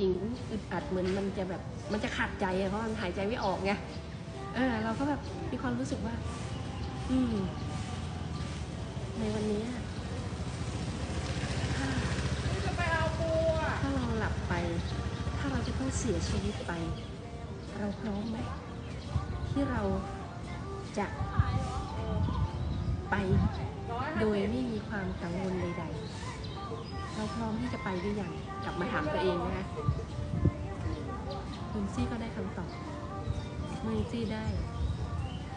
จริงอึดอัดเหมือนมันจะแบบมันจะขาดใจเพราะมันหายใจไม่ออกไงเออเราก็แบบมีความรู้สึกว่า อืม ในวันนี้ถ้าจะไปเอาปูถ้าเราหลับไป ถ้าเราจะต้องเสียชีวิตไป เราพร้อมไหมที่เราจะไปโดยไม่มีความกังวลใด ๆ เราพร้อมที่จะไปหรือยังกลับมาถามตัวเองนะคะคุณซี่ก็ได้คำตอบเมื่อซี่ได้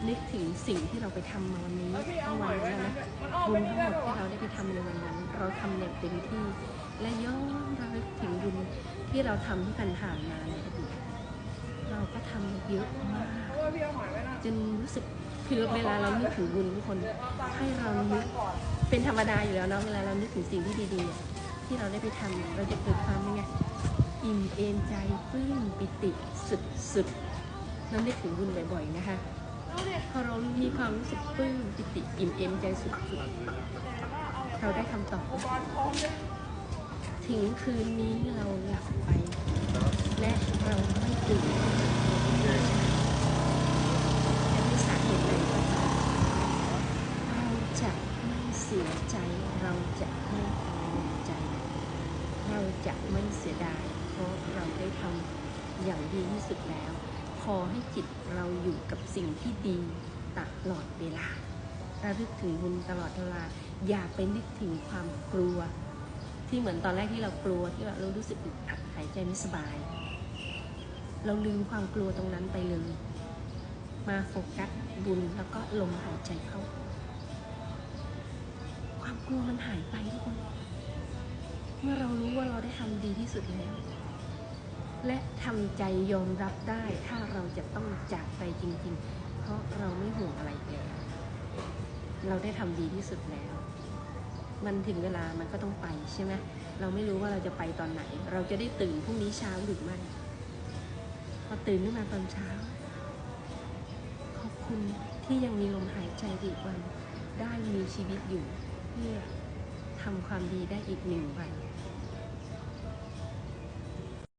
นึกถึงสิ่งที่เราไปทำมาวันนี้แล้วพี่อาทั้งวัอนยไว้แล้วนะนะมันออกบุญทั้งหมดที่เราได้ไปทำในวันนั้น เราทำอย่างเต็มที่ และย้อนระลึกถึงบุญที่เราทำที่ผ่านมาในอดีตเราก็ทำเยอะมากจนรู้สึกคือเวลาเรานึกถึงบุญทุกคนให้เรานึกเป็นธรรมดาอยู่แล้วเนาะเวลาเรานึกถึงสิ่งที่ดีๆ ที่เราได้ไปทำเราจะเกิดความยังไงอิ่มเอมใจปลื้มปิติสุดๆเรานึกถึงบุญบ่อยๆนะคะอาดิพอเรามีความรู้สึกปลื้มปิติอิ่มเอมใจสุดๆเราได้คำตอบถึงคืนนี้เราหลับไป และเราไม่ตื่นจะมีสาเหตุใดก็ตามเราจะไม่เสียใจเราจะไม่ เราจะไม่เสียดาย เพราะเราได้ทำอย่างดีที่สุดแล้ว ขอให้จิตเราอยู่กับสิ่งที่ดีตลอดเวลาระลึกถึงบุญตลอดเวลา อย่าไปนึกถึงความกลัว ที่เหมือนตอนแรกที่เรากลัวที่แบบเรารู้สึกอึดอัดหายใจไม่สบาย เราลืมความกลัวตรงนั้นไปเลย มาโฟกัสบุญแล้วก็ลมหายใจเข้า ความกลัวมันหายไปทุกคน เมื่อเรารู้ว่าเราได้ทำดีที่สุดแล้ว และทำใจยอมรับได้ถ้าเราจะต้องจากไปจริง ๆ เพราะเราไม่ห่วงอะไรแล้ว เราได้ทำดีที่สุดแล้ว มันถึงเวลามันก็ต้องไปใช่ไหมเราไม่รู้ว่าเราจะไปตอนไหน เราจะได้ตื่นพรุ่งนี้เช้าหรือไม่พอตื่นขึ้นมาตอนเช้า ขอบคุณที่ยังมีลมหายใจอีกวัน ได้มีชีวิตอยู่เพื่อ ทำความดีได้อีกหนึ่งวัน